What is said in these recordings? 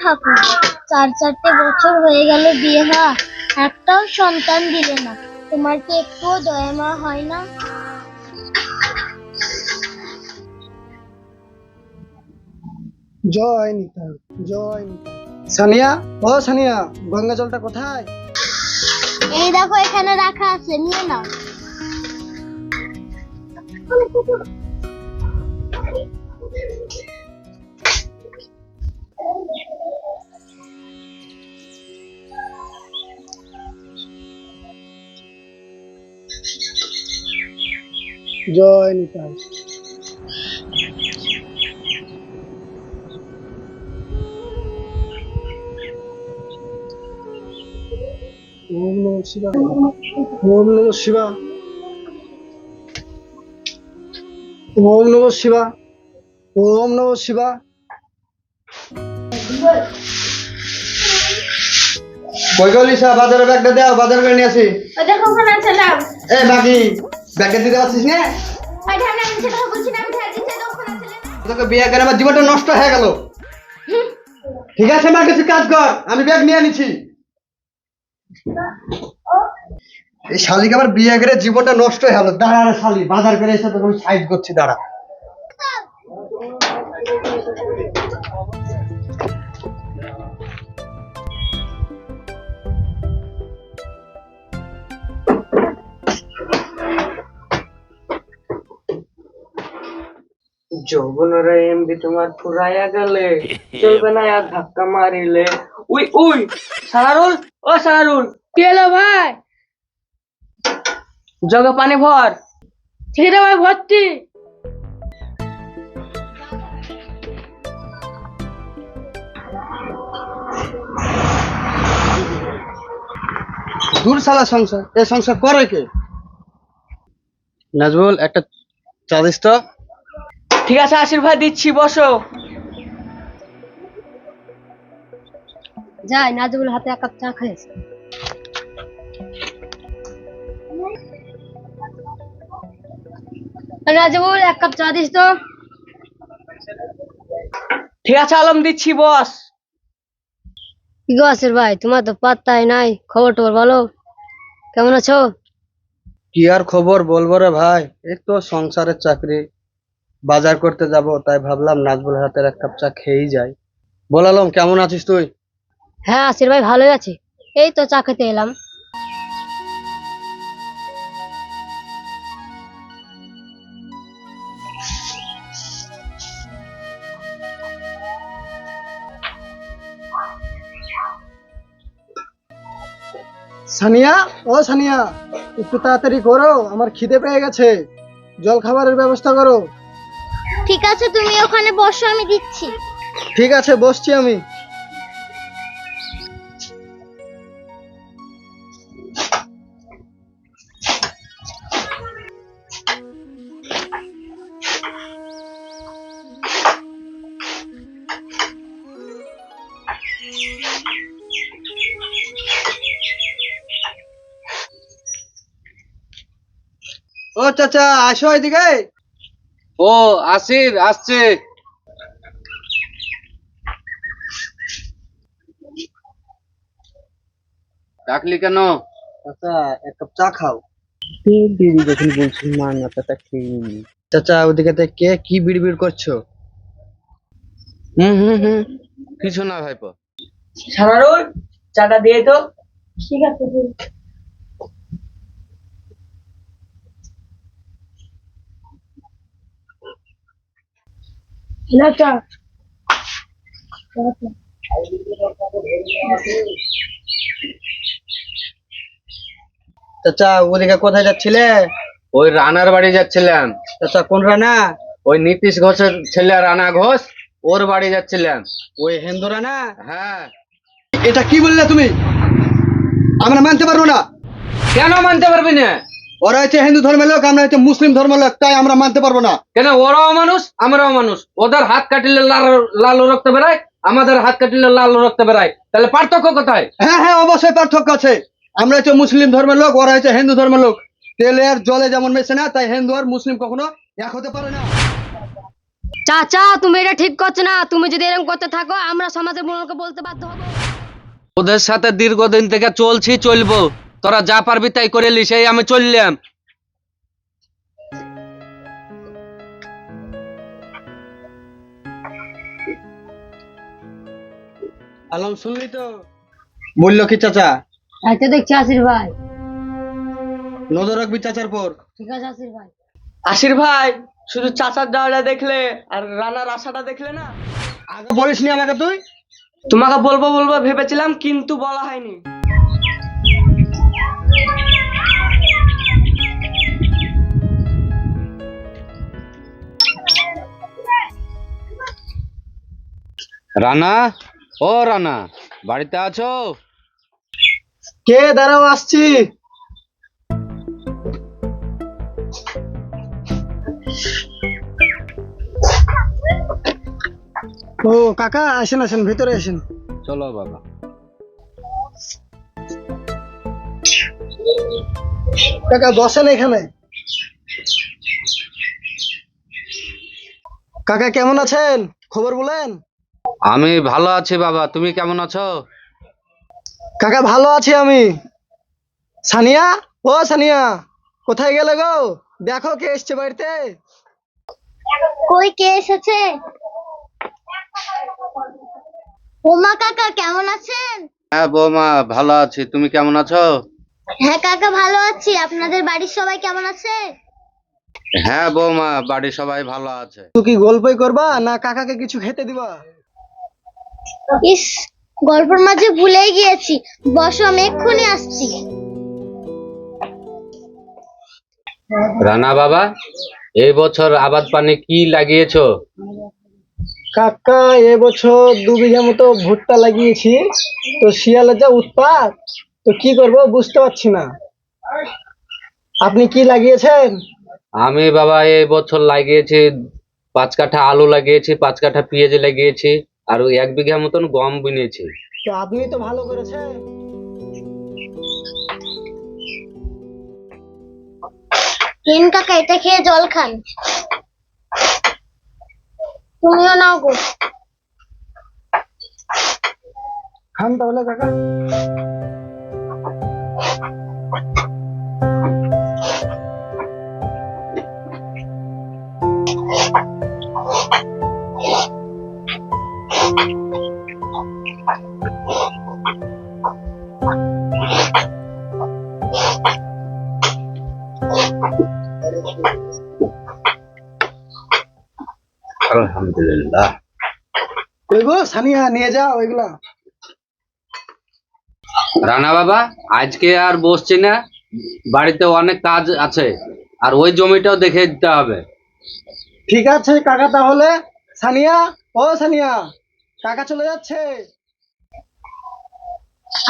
ঠাকুর। চার চারটে বছর হয়ে গেল বিয়ে হওয়া। একটাও সন্তান দিলে না। তোমার কি একটুও দয়া মা হয় না? জয় নিতাই জয় নিতাই সানিয়া ও সানিয়া গঙ্গা জলটা কোথায়? এই দেখো এখানে রাখা আছে নিয়ে নাও। জয় নিতাই ওম নমঃ শিবা ওম নমঃ শিবা ওম নমঃ শিবা ওম নমঃ শিবা কই গো বাজারে ব্যাগটা দাও বাজার করে নিয়ে আসি। দেখো ওখানে ছিলাম এ বাকি ব্যাগটা দিতে পারছিস না? তোকে বিয়ে করে আমার জীবনটা নষ্ট হয়ে গেল। ঠিক আছে মা কিছু কাজ কর আমি ব্যাগ নিয়ে নিচ্ছি। এই শালিকে আমার বিয়ে করে জীবনটা নষ্ট হয়ে গেল। দাঁড়া শালি বাজার করে এসে তোকে আমি সাইড করছি দাঁড়া। যৌবনের এমবি তোমার ফুরাইয়া গেলে চলবে না আর ধাক্কা মারিলে। উই উই সারারুল ও সারারুল। কি হলো ভাই? জগে পানি ভর। ঠিক আছে ভাই ভর্তি দূর সালা সংসার এ সংসার করে কে? নাজবুল একটা চা দিস তো। ঠিক আছে আশীর্বাদ দিচ্ছি বসো। যাই নাজবুল হাতে এক কাপ চা খাইছে। নাজবুল এক কাপ চা দিস তো। ঠিক আছে আলম দিচ্ছি বস। কি গো আসির ভাই? তোমার তো পাত্তাই নাই খবর টবর বলো। কেমন আছো? কি আর খবর বলব রে ভাই? এই তো সংসারের চাকরি। বাজার করতে যাব তাই ভাবলাম নাজবুল হাতের এক কাপ চা খেয়েই যাই। বলালাম কেমন আছিস তুই? হ্যাঁ আসির ভাই ভালোই আছি। এই তো চা খেতে এলাম। সানিয়া ও সানিয়া একটু তাড়াতাড়ি করো আমার খিদে পেয়ে গেছে। জল খাবারের ব্যবস্থা করো। ঠিক আছে, তুমি ওখানে বসো, আমি দিচ্ছি। ঠিক আছে, বসছি আমি। ও চাচা, আসো এদিকে। ও আসির আসছে। ডাকলি কেন? চাচা এক কাপ চা খাও। দিদি যখন বলছি মা মাথাটা খেয়ে চাচা ওদিকে কে কি বিড়বিড় করছ? হুম হুম হুম। কিছু না ভাইপো। সারারুল চাটা দিয়ে তো। ঠিক আছে। না চা চাচা ওদিকে কোথায় যাচ্ছিলে? ওই রানার বাড়ি যাচ্ছিলাম। চাচা কোন রানা? ওই নীতিশ ঘোষের ছেলে রানা ঘোষ ওর বাড়ি যাচ্ছিলাম। ওই হিন্দু রানা? হ্যাঁ। এটা কি বললে তুমি? আমরা মানতে পারব না। কেন মানতে পারবি না? ওরা হচ্ছে হিন্দু ধর্মের লোক আমরা হচ্ছে মুসলিম ধর্মের লোক তাই আমরা মানতে পারব না। কেন? ওরাও মানুষ আমরাও মানুষ। ওদের হাত কাটিলে লাল লাল রক্ত বেরায় আমাদের হাত কাটিলে লাল রক্ত বেরায়। তাহলে পার্থক্য কোথায়? হ্যাঁ হ্যাঁ অবশ্যই পার্থক্য আছে। আমরা হচ্ছে মুসলিম ধর্মের লোক ওরা হচ্ছে হিন্দু ধর্মের লোক। তেলে আর জলে যেমন মেশে না তাই হিন্দু আর মুসলিম কখনো এক হতে পারে না। চাচা তুমি এটা ঠিক করছ না। তুমি যদি এরকম করতে থাকো আমরা সমাজের মূলকে বলতে বাধ্য হব। ওদের সাথে দীর্ঘদিন থেকে চলছি চলবো। তোরা যা পারবি তাই করে লি সেই আমি চললাম। আলম শুনলি তো? বলল কি চাচা? এই দেখছি আসির ভাই। নজর রাখবি চাচার পর। ঠিক আছে আসির ভাই। আশির ভাই শুধু চাচার দেওয়াটা দেখলে আর রানার আশাটা দেখলে না? আগে বলিসনি আমাকে তুই? তোমাকে বলব বলব ভেবেছিলাম কিন্তু বলা হয়নি। রানা? ও রানা বাড়িতে আছো? কে? দাঁড়াও আসছি। ও কাকা আসেন আসেন ভিতরে আসেন। চলো বাবা। কাকা বসেন এখানে। কাকা কেমন আছেন? খবর বলেন? আমি ভালো আছি বাবা তুমি কেমন আছো? কাকা ভালো আছি আমি। সানিয়া? ও সানিয়া কোথায় গেলে গো? দেখো কে এসছে বাড়িতে। কই কে এসেছে? ওমা কাকা কেমন আছেন? হ্যাঁ বৌমা ভালো আছি। তুমি কেমন আছো? হ্যাঁ কাকা ভালো আছি। আপনাদের বাড়ির সবাই কেমন আছে? হ্যাঁ বৌমা বাড়ির সবাই ভালো আছে। তুই কি গল্পই করবা না কাকাকে কিছু খেতে দিবা? ইস গল্পের মাঝে ভুলেই গিয়েছি। বসো আমি এক্ষুনি আসছি। রানা বাবা এই বছর আবাদ পানি কি লাগিয়েছো? কাকা এবছর দু বিঘা মতো ভুট্টা লাগিয়েছি। তো শিয়ালের যা উৎপাত তো কি করব বুঝতে পারছি না। আপনি কি লাগিয়েছেন? আমি বাবা এই বছর লাগিয়েছি পাঁচ কাঠা আলু লাগিয়েছি পাঁচ কাঠা পেঁয়াজ লাগিয়েছি আর ওই এক বিঘা মতন গম বুনেছি। তো আপনি তো ভালো করেছেন। হিন কাকা এটা খেয়ে জল খান। তুমিও নাও গো। খান তাহলে কাকা। আলহামদুলিল্লাহ ওইগো সানিয়া নিয়ে যাও ওইগুলা রানা বাবা আজকে আর বসছি না। বাড়িতে অনেক কাজ আছে আর ওই জমিটাও দেখে দিতে হবে। ঠিক আছে কাকা তাহলে সানিয়া ও সানিয়া কাকা চলে যাচ্ছে।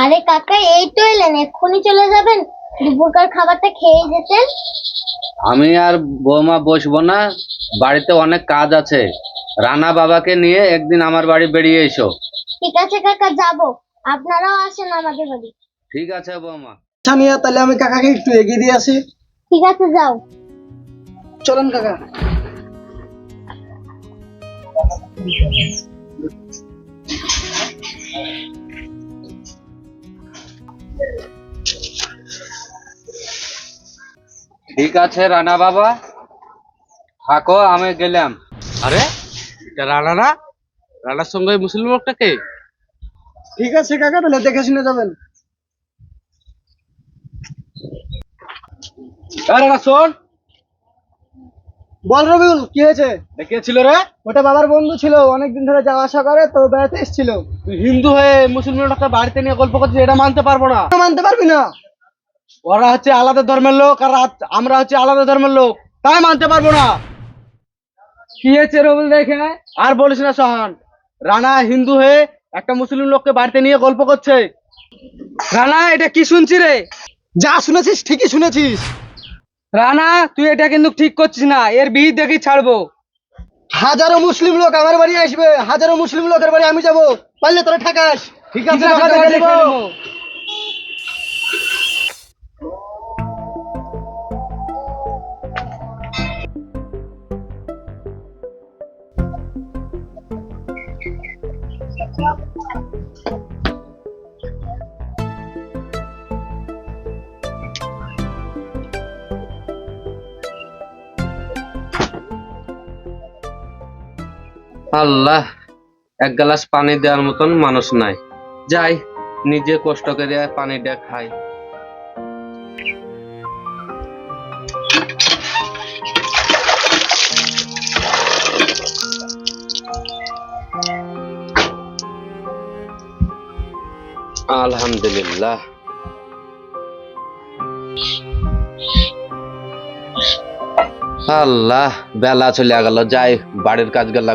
আরে কাকা এই তো এলেন এক্ষুনি চলে যাবেন? দুপুরকার খাবারটা খেয়ে যেতেন আমি আর বৌমা বসবো না বাড়িতে অনেক কাজ আছে। রানা বাবাকে নিয়ে একদিন আমার বাড়ি বেরিয়ে এসো। ঠিক আছে কাকা যাব। আপনারাও আসেন আমাদের বাড়ি। ঠিক আছে বৌমা সানিয়া তাহলে আমি কাকাকে একটু এগিয়ে দিয়ে আসি। ঠিক আছে যাও। চলেন কাকা। ঠিক আছে রানা বাবা। থাকো আমি গেলাম। আরে এটা রানা না? রানার সঙ্গে মুসলিম লোকটাকে ঠিক আছে কাকা তাহলে দেখে শুনে যাবেন। শোন। বল রবিউল কি হয়েছে? কে ছিল রে। ওটা বাবার বন্ধু ছিল অনেকদিন ধরে যাওয়া আসা করে তো বেড়াতে এসেছিল। তুই হিন্দু হয়ে মুসলিম বাড়িতে নিয়ে গল্প করছিস এটা মানতে পারব না। মানতে পারবি না? ওরা হচ্ছে আলাদা ধর্মের লোক আর আমরা হচ্ছে আলাদা ধর্মের লোক তাই মানতে পারব না। কি হয়েছে রবুল দেখে আর বলিস না সোহান রানা হিন্দু হয়ে একটা মুসলিম লোককে বাড়িতে নিয়ে গল্প করছে। রানা এটা কি শুনছি রে? যা শুনেছিস ঠিকই শুনেছিস। রানা তুই এটা কিন্তু ঠিক করছিস না। এর বিহিত দেখি ছাড়বো। হাজারো মুসলিম লোক আমার বাড়ি আসবে। হাজারো মুসলিম লোকের বাড়ি আমি যাব। পারলে তোরা ঠেকাস। ঠিক আছে আল্লাহ, এক গ্লাস পানি দেওয়ার মতন মানুষ নাই। যাই, নিজে কষ্ট করে পানিটা খাই। আলহামদুলিল্লাহ। আল্লাহ বেলা চলে গেল যাই বাড়ির কাজ গেলা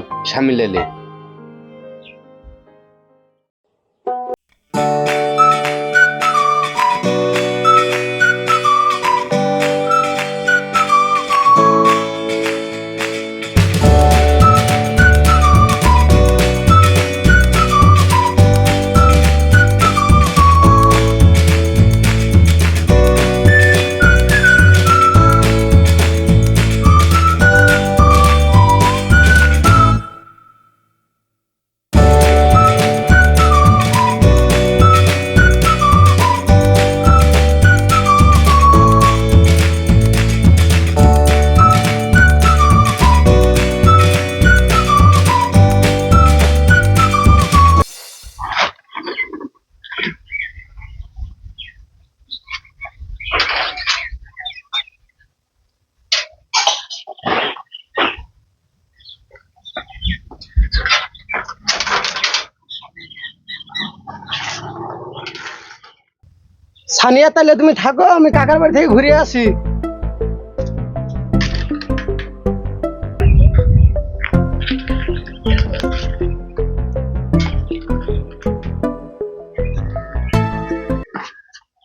সানিয়া তাহলে তুমি থাকো আমি কাকার বাড়ি থেকে ঘুরে আসি।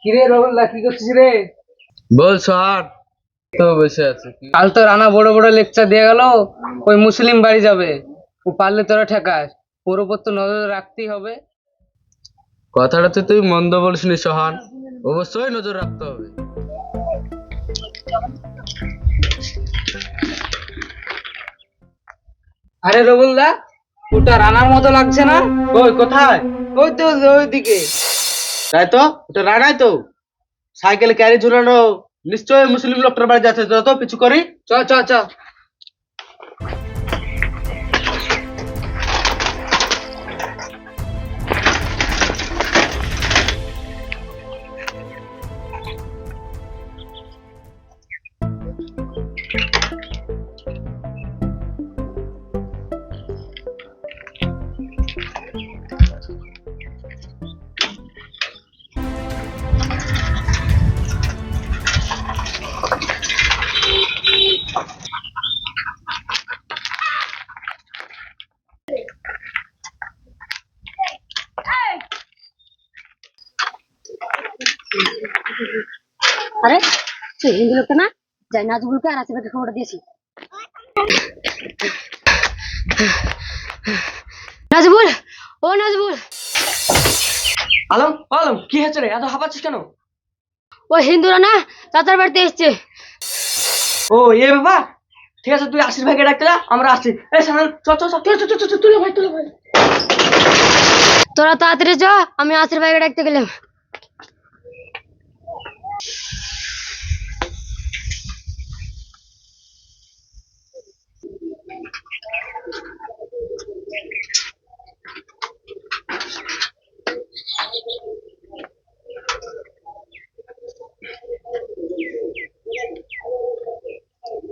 কিরে রবিল্লা কি করছিস রে? বল সোহান তো বসে আছে। কাল তো রানা বড় বড় লেকচার দিয়ে গেল ওই মুসলিম বাড়ি যাবে। ও পারলে তোরা ঠেকাস ওর উপর তো নজর রাখতেই হবে। কথাটা তো তুই মন্দ বলিসনি সোহান। অবশ্যই নজর রাখতে হবে। আরে রবুল্লা ওটা রানার মতো লাগছে না? ওই কোথায়? ওই তো ওইদিকে তাই তো? ওটা রানাই তো। সাইকেল ক্যারি ঝুলানো নিশ্চয়ই মুসলিম লোকটার বাড়ি যাচ্ছে তো পিছু করি। চ চ চ। আরে সেই হিন্দু লোকটা না যাই নাজবুলকে আর আসিফাকে খবরটা দিয়েছি নাজবুল ও নাজবুল আলম আলম কি হয়েছে রে? এত হাঁপাচ্ছিস কেন? ও হিন্দুরা না চাচার বাড়িতে এসছে। ও এ বাবা ঠিক আছে তুই আশির ভাইকে ডাকতে যা আমরা আসছি। এই সামনে চ চ চ ভাই তুলে ভাই। তোরা তাড়াতাড়ি চ আমি আসির ভাইকে ডাকতে গেলাম।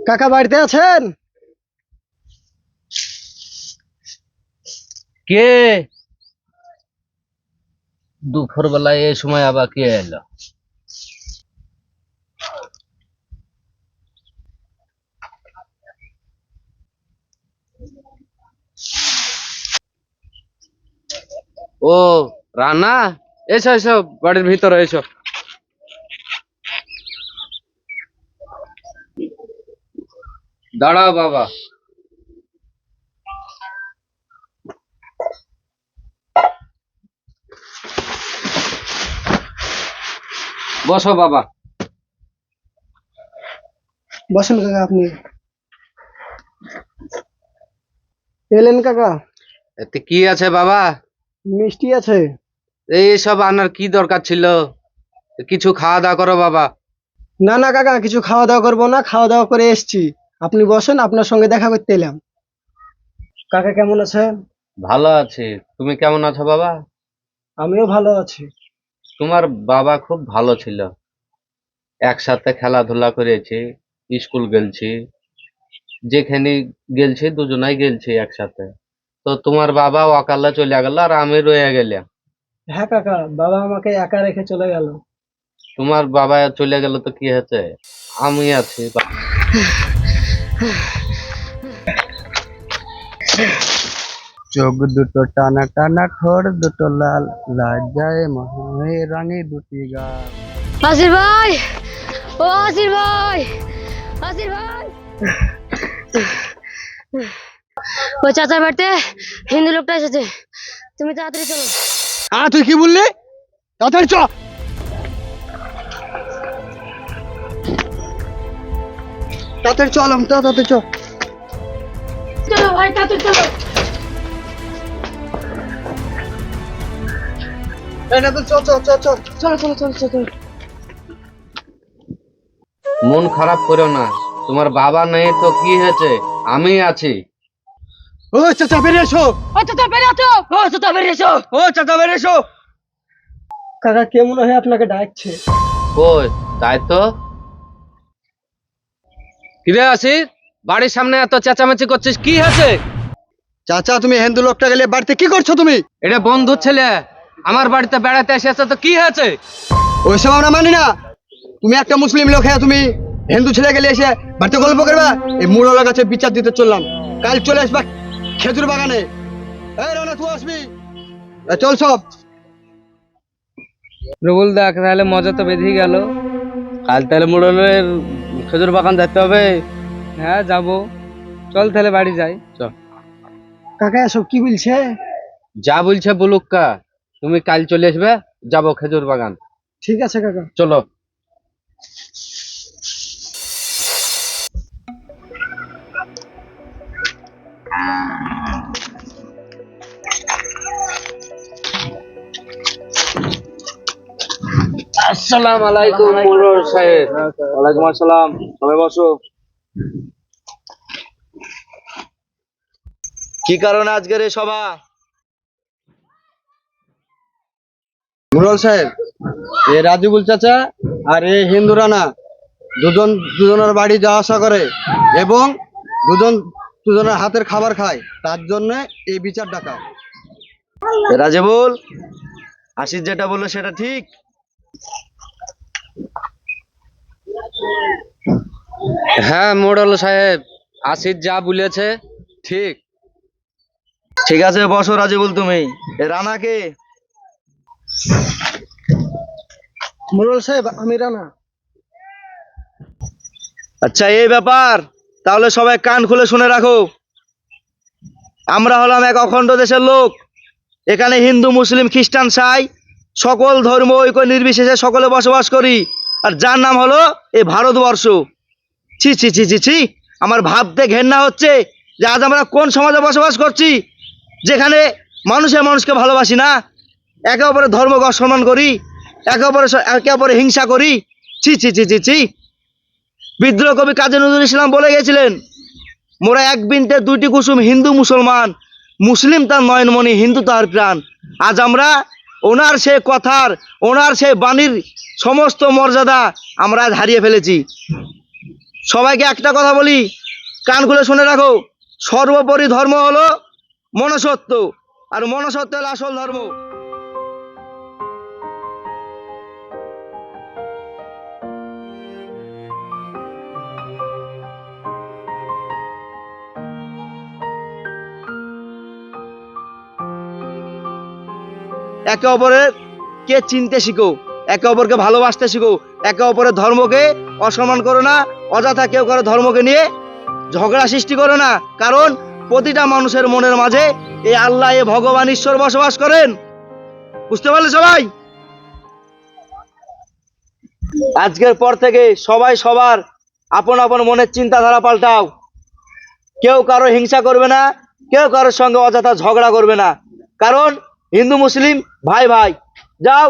কাকা বাড়িতে আছেন? কে? দুপুর বেলায় এই সময় আবার কে এলো? ও, রানা? এসো এসো, বাড়ির ভিতরে এসো। দাঁড়াও বাবা। বসো বাবা। বসেন কাকা আপনি। এলেন কাকা। এতে কি আছে বাবা? মিষ্টি আছে। এই সব আনার কি দরকার ছিল? কিছু খাওয়া দাওয়া করো বাবা। না না কাকা কিছু খাওয়া দাওয়া করব না খাওয়া দাওয়া করে এসছি। আপনি বসেন আপনার সঙ্গে দেখা করতে এলাম। কাকা কেমন আছেন ভালো আছি। তুমি কেমন আছো বাবা? আমিও ভালো আছি। তোমার বাবা খুব ভালো ছিল। একসাথে খেলাধুলা করেছি স্কুল গেলছি যেখানে গেলছি দুজনাই গেলছি একসাথে। তো তোমার বাবা অকালে চলে গেল আর আমি রয়ে গেলাম। হ্যাঁ কাকা বাবা আমাকে একা রেখে চলে গেল। তোমার বাবা চলে গেল তো কি হয়েছে? আমি আছি। চোখ দুটো টানা টানা ঠোঁট দুটো লাল। লাজায় মহে রানী দুটি গাল আসির ভাই! ও আসির ভাই! আসির ভাই! ওই চাচার বাড়িতে হিন্দু লোকটা এসেছে। তুমি তাড়াতাড়ি চলো। হ্যাঁ তুই কি বললি? তাড়াতাড়ি চ। তাড়াতাড়ি চল আমি তাড়াতাড়ি চ চলো ভাই তাড়াতাড়ি চলো। তো চলো চলো চলো চলো। চলো মন খারাপ করো না। তোমার বাবা নেই তো কি হয়েছে? আমি আছি। ও চাচা বেরিয়ে এসো। ও চাচা বেরিয়ে আসো ও চাচা বেরিয়ে এসো। ও চাচা বেরিয়ে এসো। কাকা কে মনে হয় আপনাকে ডাকছে? কই তাই তো? কিরে আসিস বাড়ির সামনে এত চেঁচামেচি করছিস কি হয়েছে? চাচা তুমি হিন্দু লোকটা গেলে বাড়িতে কি করছ তুমি? এটা বন্ধু ছেলে আমার বাড়িতে বেড়াতে এসেছে তো কি হয়েছে? ওইসব আমরা মানি না। তুমি একটা মুসলিম লোক হ্যাঁ তুমি হিন্দু ছেলে গেলে এসে বাড়িতে গল্প করবা? এই মুরলার কাছে বিচার দিতে চললাম। কাল চলে আসবা খেজুর বাগানে। এই রানা তুই আসবি। এ, চল সব। রবুল দেখ তাহলে মজা তো বেঁধে গেল। কাল তাহলে মোড়লের খেজুর বাগান যেতে হবে। হ্যাঁ যাব। চল তাহলে বাড়ি যাই। চল। কাকা এসব কি বলছে? যা বলছে বলুক কা। তুমি কাল চলে আসবে যাব খেজুর বাগান। ঠিক আছে কাকা। চলো। আসসালাম আলাইকুম মোড়ল সাহেব। ওয়ালাইকুম আসসালাম। সবাই বসো। কি কারণে আজকের এই সভা? মুরল সাহেব এ রাজুবুল চাচা আর এ হিন্দু রানা দুজন দুজনের বাড়ি যাওয়া আসা করে এবং দুজন দুজনের হাতের খাবার খায় তার জন্য এই বিচার ডাকা রাজেবুল আশিস যেটা বলল সেটা ঠিক? হ্যাঁ মোড়ল সাহেব আশিস যা বলেছে ঠিক। ঠিক আছে বসো রাজেবুল তুমি। রানাকে মুরল সাহেব আমি রানা। আচ্ছা এই ব্যাপার। তাহলে সবাই কান খুলে শুনে রাখো। আমরা হলাম এক অখণ্ড দেশের লোক। এখানে হিন্দু মুসলিম খ্রিস্টান সাই। সকল ধর্ম, ঐক্য, নির্বিশেষে সকলে বসবাস করি। আর যার নাম হলো এই ভারতবর্ষ। ছি ছি ছি ছি ছি, আমার ভাবতে ঘেন্না হচ্ছে যে আজ আমরা কোন সমাজে বসবাস করছি, যেখানে মানুষের মানুষকে ভালোবাসি না। একে অপরের ধর্মকে অসম্মান করি, একে অপরের স- একে অপরে হিংসা করি। ছি ছি ছি ছি ছি। বিদ্রোহ কবি কাজী নজরুল ইসলাম বলে গেছিলেন, মোরা এক বিনতে দুইটি কুসুম হিন্দু মুসলমান, মুসলিম তার নয়নমণি, হিন্দু তার প্রাণ। আজ আমরা ওনার সে কথার, ওনার সে বাণীর সমস্ত মর্যাদা আমরা আজ হারিয়ে ফেলেছি। সবাইকে একটা কথা বলি, কান খুলে শুনে রাখো, সর্বোপরি ধর্ম হলো মনসত্ব আর মনসত্ব হলো আসল ধর্ম। একে অপরের কে চিনতে শিখো, একে অপরকে ভালোবাসতে শিখো, একে অপরের ধর্মকে অসম্মান করো না, অযথা কেউ কারও ধর্মকে নিয়ে ঝগড়া সৃষ্টি করো না, কারণ প্রতিটা মানুষের মনের মাঝে এই আল্লাহ এ ভগবান, ঈশ্বর বসবাস করেন। বুঝতে পারলে সবাই? আজকের পর থেকে সবাই সবার আপন আপন মনের চিন্তাধারা পাল্টাও। কেউ কারও হিংসা করবে না, কেউ কারোর সঙ্গে অযথা ঝগড়া করবে না, কারণ হিন্দু মুসলিম ভাই ভাই যাও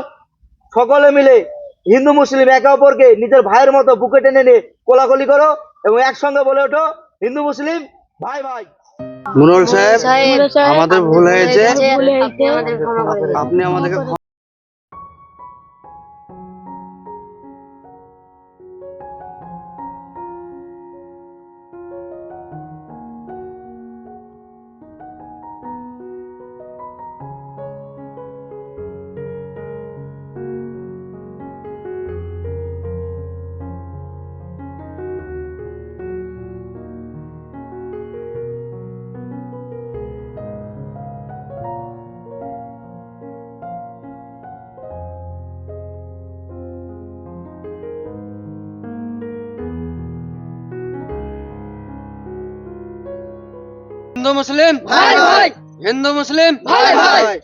সকলে মিলে হিন্দু মুসলিম একে অপরকে নিজের ভাইয়ের মতো বুকে টেনে নিয়ে কোলাকলি করো এবং একসঙ্গে বলে ওঠো হিন্দু মুসলিম ভাই ভাই মুনল সাহেব আমাদের ভুল হয়েছে আপনি আমাদের ক্ষমা করে দিন। আপনি আমাদেরকে হিন্দু মুসলিম? হিন্দু মুসলিম? ভাই ভাই।